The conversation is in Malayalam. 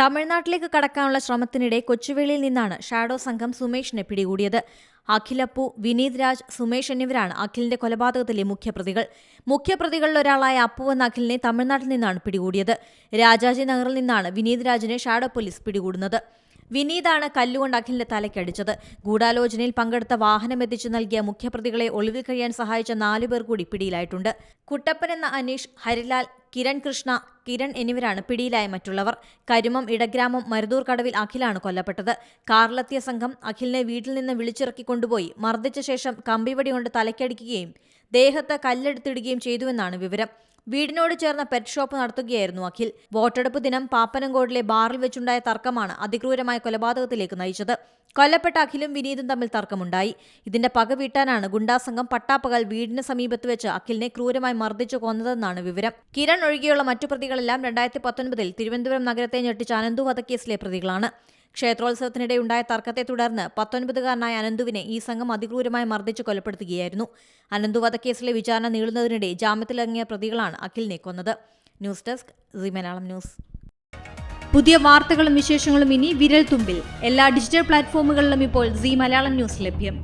തമിഴ്നാട്ടിലേക്ക് കടക്കാനുള്ള ശ്രമത്തിനിടെ കൊച്ചുവേളിയിൽ നിന്നാണ് ഷാഡോ സംഘം സുമേഷിനെ പിടികൂടിയത്. അഖിലപ്പു വിനീത് രാജ് സുമേഷ് എന്നിവരാണ് അഖിലിന്റെ കൊലപാതകത്തിലെ മുഖ്യപ്രതികൾ. മുഖ്യപ്രതികളിൽ ഒരാളായ അപ്പു എന്ന അഖിലിനെ തമിഴ്നാട്ടിൽ നിന്നാണ് പിടികൂടിയത്. രാജാജി നഗറിൽ നിന്നാണ് വിനീത് രാജിനെ ഷാഡോ പോലീസ് പിടികൂടുന്നത്. വിനീതാണ് കല്ലുകൊണ്ട് അഖിലിന്റെ തലയ്ക്കടിച്ചത് ഗൂഢാലോചനയിൽ പങ്കെടുത്ത വാഹനം എത്തിച്ചു നൽകിയ മുഖ്യപ്രതികളെ ഒളിവിൽ കഴിയാൻ സഹായിച്ച നാലുപേർ കൂടി പിടിയിലായിട്ടുണ്ട്. കുട്ടപ്പൻ എന്ന അനീഷ് ഹരിലാൽ കിരൺ കൃഷ്ണ കിരൺ എന്നിവരാണ് പിടിയിലായ മറ്റുള്ളവർ. കരിമം ഇടഗ്രാമം മരുതൂർ കടവിൽ അഖിലാണ് കൊല്ലപ്പെട്ടത്. കാറിലെത്തിയ സംഘം അഖിലിനെ വീട്ടിൽ നിന്ന് വിളിച്ചിറക്കി കൊണ്ടുപോയി. മർദ്ദിച്ച ശേഷം കമ്പിവടി കൊണ്ട് തലയ്ക്കടിക്കുകയും ദേഹത്ത് കല്ലെടുത്തിടുകയും ചെയ്തുവെന്നാണ് വിവരം. വീടിനോട് ചേർന്ന പെറ്റ് ഷോപ്പ് നടത്തുകയായിരുന്നു അഖിൽ. വോട്ടെടുപ്പ് ദിനം പാപ്പനംകോടിലെ ബാറിൽ വെച്ചുണ്ടായ തർക്കമാണ് അതിക്രൂരമായ കൊലപാതകത്തിലേക്ക് നയിച്ചത്. കൊല്ലപ്പെട്ട അഖിലും വിനീതും തമ്മിൽ തർക്കമുണ്ടായി. ഇതിന്റെ പക വീട്ടാനാണ് ഗുണ്ടാസംഘം പട്ടാപ്പകൽ വീടിന് സമീപത്ത് വെച്ച് അഖിലിനെ ക്രൂരമായി മർദ്ദിച്ചു കൊന്നതെന്നാണ് വിവരം. കിരൺ ഒഴികെയുള്ള മറ്റു പ്രതികളെല്ലാം രണ്ടായിരത്തി പത്തൊൻപതിൽ തിരുവനന്തപുരം നഗരത്തെ ഞെട്ടിച്ച അനന്തു വധക്കേസിലെ പ്രതികളാണ്. ക്ഷേത്രോത്സവത്തിനിടെ ഉണ്ടായ തർക്കത്തെ തുടർന്ന് പത്തൊൻപതുകാരനായ അനന്തുവിനെ ഈ സംഘം അതിക്രൂരമായി മർദ്ദിച്ച് കൊലപ്പെടുത്തുകയായിരുന്നു. അനന്തു വധക്കേസിലെ വിചാരണ നീളുന്നതിനിടെ ജാമ്യത്തിലിറങ്ങിയ പ്രതികളാണ് അഖിലിനെ കൊന്നത്. News desk news. പുതിയ വാർത്തകളും വിശേഷങ്ങളും ഇനി വിരൽ തുമ്പിൽ എല്ലാ ഡിജിറ്റൽ പ്ലാറ്റ്ഫോമുകളിലും ഇപ്പോൾ സി മലയാളം ന്യൂസ് ലഭ്യം.